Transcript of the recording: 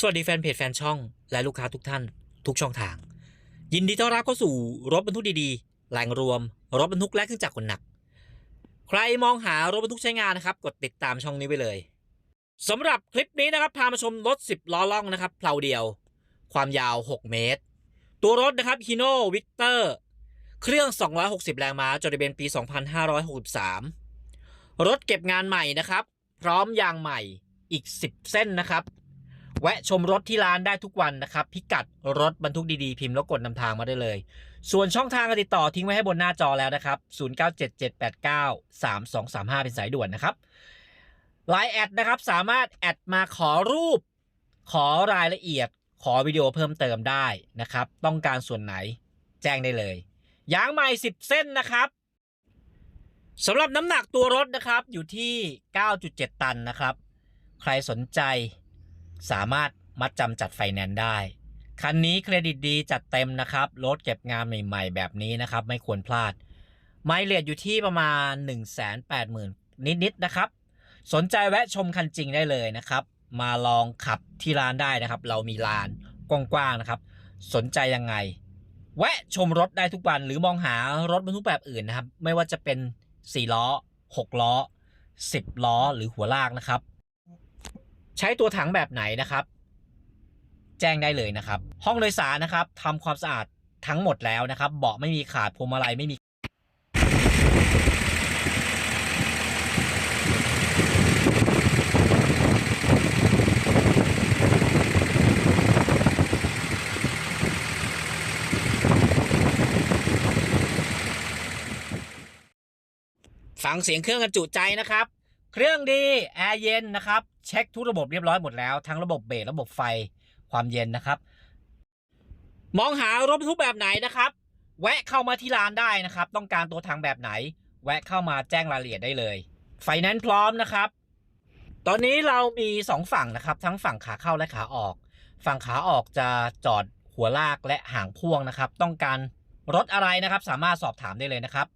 สวัสดีแฟนเพจแฟนช่อง และลูกค้าทุกท่าน ทุกช่องทาง ยินดีต้อนรับเข้าสู่รถบรรทุกดีๆแหล่งรวม รถบรรทุกและเครื่องจักรขนหนัก ใครมองหารถบรรทุกใช้งานนะครับ กดติดตามช่องนี้ไว้เลยสำหรับคลิปนี้นะครับพามาชมรถ 10 ล้อล่องนะครับเพลาเดียว ความยาว 6 เมตร ตัวรถนะครับฮิโน่วิกเตอร์เครื่อง 260 แรงม้าจดทะเบียนปี 2563 รถเก็บงานใหม่นะครับ พร้อมยางใหม่อีก 10 เส้นนะครับ แวะชมรถที่ร้านได้ทุกวันนะครับ พิกัดรถบรรทุกดีๆ พิมพ์แล้วกดนำทางมาได้เลย ส่วนช่องทางการติดต่อทิ้งไว้ให้บนหน้าจอแล้วนะครับ 0977893235 เป็นสายด่วนนะครับไลน์แอดนะครับสามารถแอดมาขอรูป ขอรายละเอียด ขอวิดีโอเพิ่มเติมได้นะครับ ต้องการส่วนไหนแจ้งได้เลยยางใหม่ 10 เส้นนะครับสำหรับน้ำหนักตัวรถนะครับอยู่ที่ 9.7 ตันนะครับ ใครสนใจ สามารถมัดจำจัดไฟแนนซ์ได้ คันนี้เครดิตดีจัดเต็มนะครับ รถเก็บงานใหม่ๆ แบบนี้นะครับ ไม่ควรพลาด ไมล์เลทอยู่ที่ประมาณ 1 8 0 0 0 0 นิดๆนะครับ สนใจแวะชมคันจริงได้เลยนะครับ มาลองขับที่ร้านได้นะครับ เรามีลานกว้างๆนะครับ สนใจยังไง แวะชมรถได้ทุกวันหรือมองหารถบรรทุกแบบอื่นนะครับ ไม่ว่าจะเป็น4ล้อ6ล้อ 10 ล้อหรือหัวลากนะครับ ใช้ตัวถังแบบไหนนะครับ แจ้งได้เลยนะครับ ห้องโดยสารนะครับทำความสะอาดทั้งหมดแล้วนะครับ เบาะไม่มีขาดพวงมาลัยไม่มีฟังเสียงเครื่องกันจุใจนะครับ เครื่องดีแอร์เย็นนะครับ เช็คทุกระบบเรียบร้อยหมดแล้ว ทั้งระบบเบรกระบบไฟความเย็นนะครับ มองหารถบรรทุกแบบไหนนะครับ แวะเข้ามาที่ร้านได้นะครับ ต้องการตัวถังแบบไหน แวะเข้ามาแจ้งรายละเอียดได้เลย ไฟแนนซ์พร้อมนะครับ ตอนนี้เรามี 2 ฝั่งนะครับ ทั้งฝั่งขาเข้าและขาออก ฝั่งขาออกจะจอดหัวลากและหางพ่วงนะครับ ต้องการรถอะไรนะครับ สามารถสอบถามได้เลยนะครับ